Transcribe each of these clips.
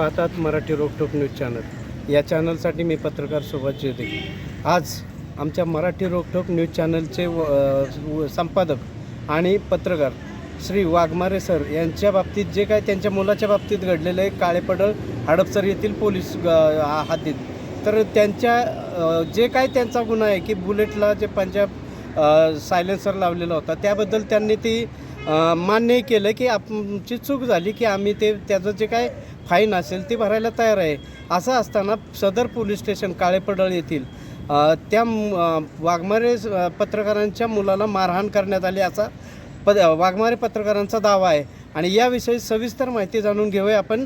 पाहतात मराठी रोकटोक news channel. या चॅनलसाठी मी पत्रकार सुभाष जेदे. आज आमच्या मराठी रोकटोक न्यूज चॅनलचे व- संपादक आणि पत्रकार श्री वाघमारे सर यांच्या बाबतीत जे काय त्यांच्या मुलाच्या बाबतीत घडलेलं आहे काळेपडळ हडपसर येथील पोलीस हातीत. तर त्यांच्या जे काय त्यांचा गुन्हा आहे की बुलेटला जे पंजाब सायलेन्सर लावलेला होता त्याबद्दल त्यांनी ती मान्यही केलं की आमची चूक झाली की आम्ही ते त्याचं जे काय फाईन असेल ते भरायला तयार आहे. असं असताना सदर पोलीस स्टेशन काळेपडळ येथील त्या वाघमारे पत्रकारांच्या मुलाला मारहाण करण्यात आली असा पद वाघमारे पत्रकारांचा दावा आहे. आणि याविषयी सविस्तर माहिती जाणून घेऊया आपण.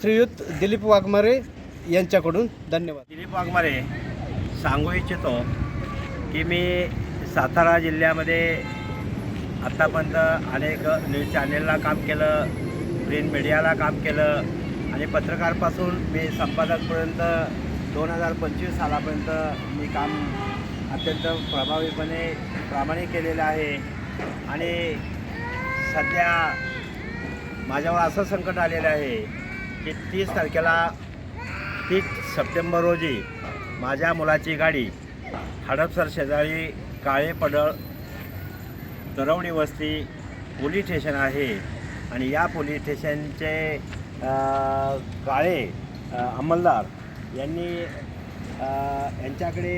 श्रीयुत दिलीप वाघमारे यांच्याकडून. धन्यवाद. दिलीप वाघमारे सांगू इच्छितो की मी सातारा जिल्ह्यामध्ये आत्तापर्यंत अनेक न्यूज चॅनेलला काम केलं. प्रिंट मीडियाला काम केलं आणि पत्रकारपासून मी संपादकपर्यंत दोन हजार पंचवीस सालापर्यंत मी काम अत्यंत प्रभावीपणे प्रामाणिक केलेलं आहे. आणि सध्या माझ्यावर असं संकट आलेलं आहे की तीस तारखेला तीस सप्टेंबर रोजी माझ्या मुलाची गाडी हडपसर शेजारी काळे पडळ तरवणी वस्ती पोलीस स्टेशन आहे. आणि या पोलीस स्टेशनचे काळे अंमलदार यांनी यांच्याकडे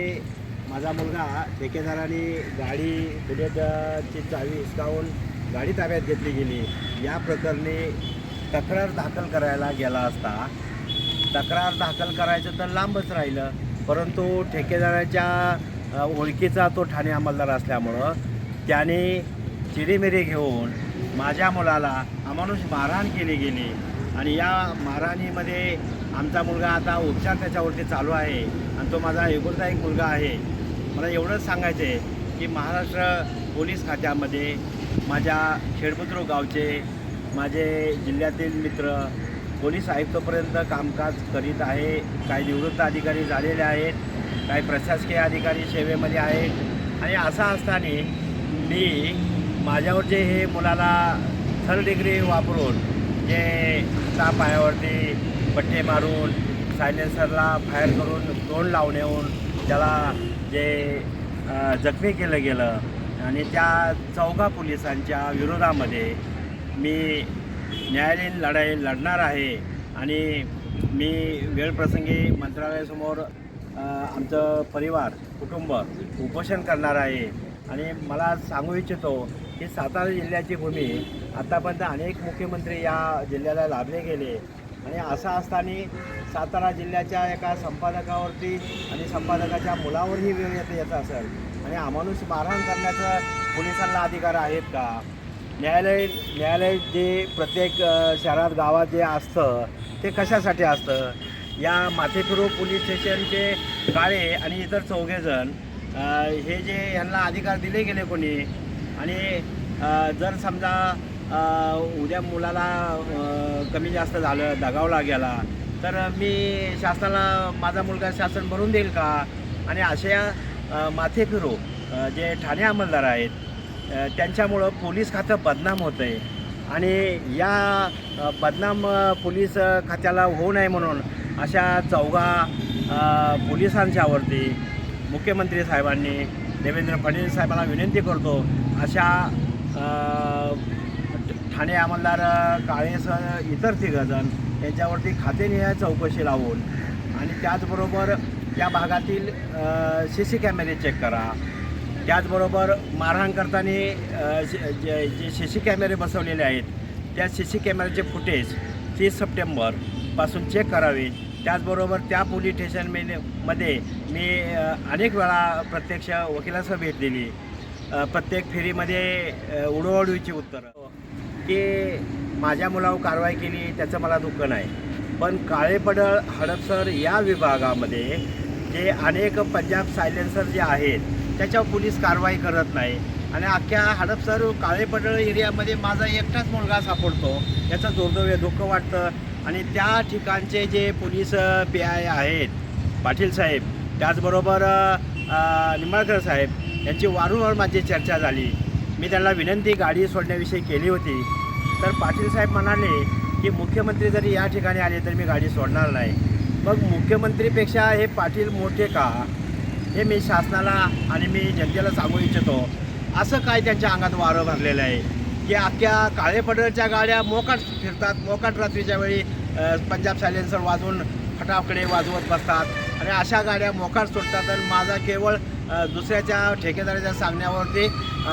माझा मुलगा ठेकेदाराने गाडी बुलेटची चावी हिसकावून गाडी ताब्यात घेतली गेली. या प्रकरणी तक्रार दाखल करायला गेला असता तक्रार दाखल करायचं तर लांबच राहिलं परंतु ठेकेदाराच्या ओळखीचा तो ठाणे अंमलदार असल्यामुळं त्याने चिरीमिरी घेऊन माझ्या मुलाला अमानुष मारहाण केली गेली. आणि या मारहाणीमध्ये आमचा मुलगा आता उपचार त्याच्यावरती चालू आहे. आणि तो माझा एकुलता एक मुलगा आहे. मला एवढंच सांगायचं आहे की महाराष्ट्र पोलीस खात्यामध्ये माझ्या खेडबुद्रो गावचे माझे जिल्ह्यातील मित्र पोलीस आयुक्तपर्यंत कामकाज करीत आहे. काही निवृत्त अधिकारी झालेले आहेत. काही प्रशासकीय अधिकारी सेवेमध्ये आहेत. आणि असं असताना मी माझ्यावर जे हे मुलाला थर्ड डिग्री वापरून जे त्या पायावरती पट्टे मारून सायलेन्सरला फायर करून तोंड लावण्याहून त्याला जे जखमी केलं गेलं आणि त्या चौघा पोलिसांच्या विरोधामध्ये मी न्यायालयीन लढाई लढणार आहे आणि मी वेळप्रसंगी मंत्रालयासमोर आमचं परिवार कुटुंब उपोषण करणार आहे. आणि मला सांगू इच्छितो ही सातारा जिल्ह्याची भूमी. आतापर्यंत अनेक मुख्यमंत्री या जिल्ह्याला लाभले गेले. आणि असं असताना सातारा जिल्ह्याच्या एका संपादकावरती आणि संपादकाच्या मुलावरही वेळ येत याचा असेल. आणि अमानुष मारहाण करण्याचं पोलिसांना अधिकार आहेत का? न्यायालय न्यायालय जे प्रत्येक शहरात गावात जे असतं ते कशासाठी असतं? या माथेफिरू पोलीस स्टेशनचे काळे आणि इतर चौघेजण हे जे यांना अधिकार दिले गेले कोणी? आणि जर समजा उद्या मुलाला कमी जास्त झालं दगावला गेला तर मी शासनाला माझा मुलगा शासन भरून देईल का? आणि अशा माथेफिरो जे ठाणे अंमलदार आहेत त्यांच्यामुळं पोलीस खातं बदनाम होतं आहे आणि या बदनाम पोलीस खात्याला होऊ नये म्हणून अशा चौघा पोलिसांच्यावरती मुख्यमंत्री साहेबांनी देवेंद्र फडणवीस साहेबांना विनंती करतो अशा ठाणे अंमलदार काळेसह इतर तिघजण यांच्यावरती खातेनिहाय चौकशी लावून आणि त्याचबरोबर त्या भागातील सी सी कॅमेरे चेक करा. त्याचबरोबर मारहाण करताना जे जे- सी सी कॅमेरे बसवलेले आहेत त्या सी सी कॅमेऱ्याचे फुटेज तीस सप्टेंबरपासून चेक करावे. त्याचबरोबर त्या पोलीस स्टेशनमध्ये मध्ये मी अनेक वेळा प्रत्यक्ष वकिलासह भेट दिली. प्रत्येक फेरीमध्ये अ, उत्तरं. हो. की माझ्या मुलावर कारवाई केली त्याचं मला दुःख नाही. पण काळेपडळ हडपसर या विभागामध्ये जे अनेक पंजाब सायलेन्सर जे आहेत त्याच्यावर पोलीस कारवाई करत नाही. आणि अख्ख्या हडपसर काळेपडळ एरियामध्ये माझा एकटाच मुलगा सापडतो. याचं दुर्दैव दुःख वाटतं. आणि त्या ठिकाणचे जे पोलीस पी आय आहेत पाटील साहेब त्याचबरोबर निंबाळकर साहेब यांची वारंवार माझी चर्चा झाली. मी त्यांना विनंती गाडी सोडण्याविषयी केली होती. तर पाटील साहेब म्हणाले की मुख्यमंत्री जरी या ठिकाणी आले तर मी गाडी सोडणार नाही. मग मुख्यमंत्रीपेक्षा हे पाटील मोठे का? हे मी शासनाला आणि मी जनतेला सांगू इच्छितो. असं काय त्यांच्या अंगात वारं भरलेलं आहे? की अख्ख्या काळे पडरच्या गाड्या मोकाट फिरतात मोकाट रात्रीच्या वेळी पंजाब सायलेन्सर वाजवून फटाकडे वाजवत बसतात आणि अशा गाड्या मोकाट सोडतात. आणि माझा केवळ दुसऱ्याच्या ठेकेदाराच्या सांगण्यावरती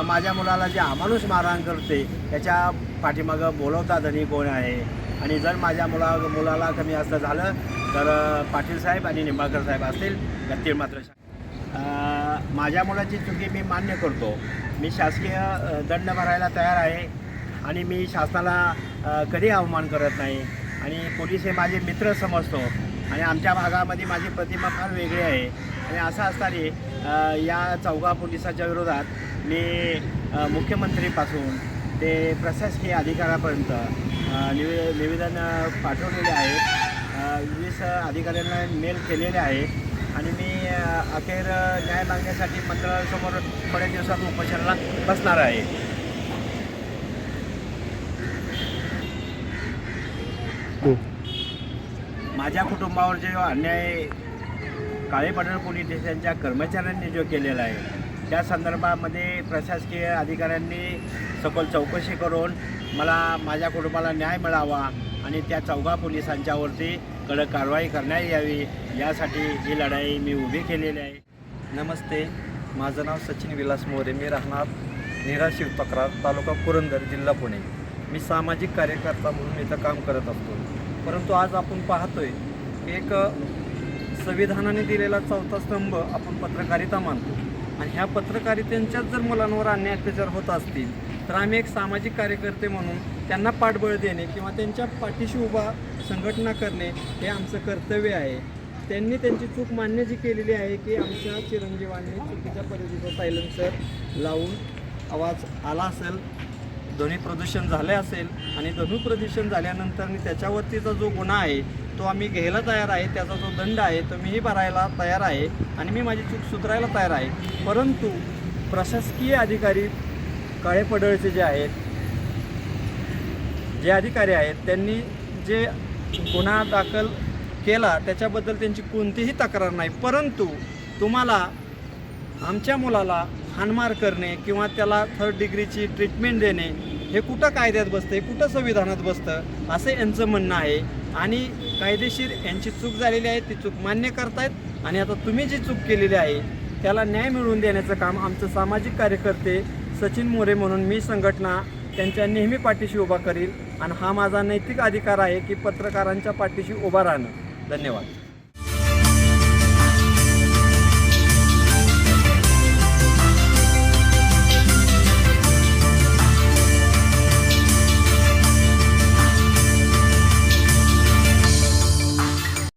माझ्या मुलाला जे अमानुष मारहाण करते त्याच्या पाठीमागं बोलवता धनी कोण आहे. आणि जर माझ्या मुला मुलाला कमी असं झालं तर पाटील साहेब आणि निंबाळकर साहेब असतील यातील मात्र माझ्या मुलाची चुकी मी मान्य करतो. मी शासकीय दंड भरायला तयार आहे आणि मी शासनाला कधी अवमान करत नाही. आणि पोलीस हे माझे मित्र समजतो. आणि आमच्या भागामध्ये माझी प्रतिमा फार वेगळी आहे. आणि असं असताना या चौघा पोलिसाच्या विरोधात मी मुख्यमंत्रीपासून ते प्रशासकीय अधिकाऱ्यापर्यंत निवे निवेदन पाठवलेले आहे. वीस अधिकाऱ्यांना मेल केलेले आहे. आणि मी अखेर न्याय मागण्यासाठी मंत्रालयासमोर थोड्या दिवसात उपोषणाला बसणार आहे. माझ्या कुटुंबावर जो अन्याय काळे पडळ पोलीस स्टेशनच्या कर्मचाऱ्यांनी जो केलेला आहे त्या संदर्भामध्ये प्रशासकीय अधिकाऱ्यांनी सखोल चौकशी करून मला माझ्या कुटुंबाला न्याय मिळावा आणि त्या चौघा पोलिसांच्यावरती कडक कारवाई करण्यात यावी यासाठी ही लढाई मी उभी केलेली आहे. नमस्ते माझं नाव सचिन विलास मोरे मी राहणार निरा शिवतक्रार तालुका पुरंदर जिल्हा पुणे. मी सामाजिक कार्यकर्ता म्हणून इथं काम करत असतो. परंतु आज आपण पाहतोय एक संविधानाने दिलेला चौथा स्तंभ आपण पत्रकारिता मानतो. आणि ह्या पत्रकारितेच्याच जर मुलांवर अन्याय अत्याचार होत असतील तर आम्ही एक सामाजिक कार्यकर्ते म्हणून त्यांना पाठबळ देणे किंवा त्यांच्या पाठीशी उभा संघटना करणे हे आमचं कर्तव्य आहे. त्यांनी त्यांची चूक मान्य जी केलेली आहे की आमच्या चिरंजीवांनी चुकीच्या पद्धतीचा सायलेन्सर लावून आवाज आला असेल ध्वनी प्रदूषण झाले असेल आणि ध्वनी प्रदूषण झाल्यानंतर त्याच्यावरतीचा जो गुन्हा आहे तो आम्ही घ्यायला तयार आहे त्याचा जो दंड आहे तो मीही भरायला तयार आहे आणि मी माझी चूक सुधारायला तयार आहे. परंतु प्रशासकीय अधिकारी काळे पडळचे जे आहेत जे अधिकारी आहेत त्यांनी जे गुन्हा दाखल केला त्याच्याबद्दल त्यांची कोणतीही तक्रार नाही. परंतु तुम्हाला आमच्या मुलाला हानमार करणे किंवा त्याला थर्ड डिग्रीची ट्रीटमेंट देणे हे कुठं कायद्यात बसतं हे कुठं संविधानात बसतं असं यांचं म्हणणं आहे. आणि कायदेशीर यांची चूक झालेली आहे ती चूक मान्य करतायत. आणि आता तुम्ही जी चूक केलेली आहे त्याला न्याय मिळवून देण्याचं काम आमचं सामाजिक कार्यकर्ते सचिन मोरे म्हणून मी संघटना त्यांच्या नेहमी पाठीशी उभा करील. आणि हा माझा नैतिक अधिकार आहे की पत्रकारांच्या पाठीशी उभा राहणं. धन्यवाद.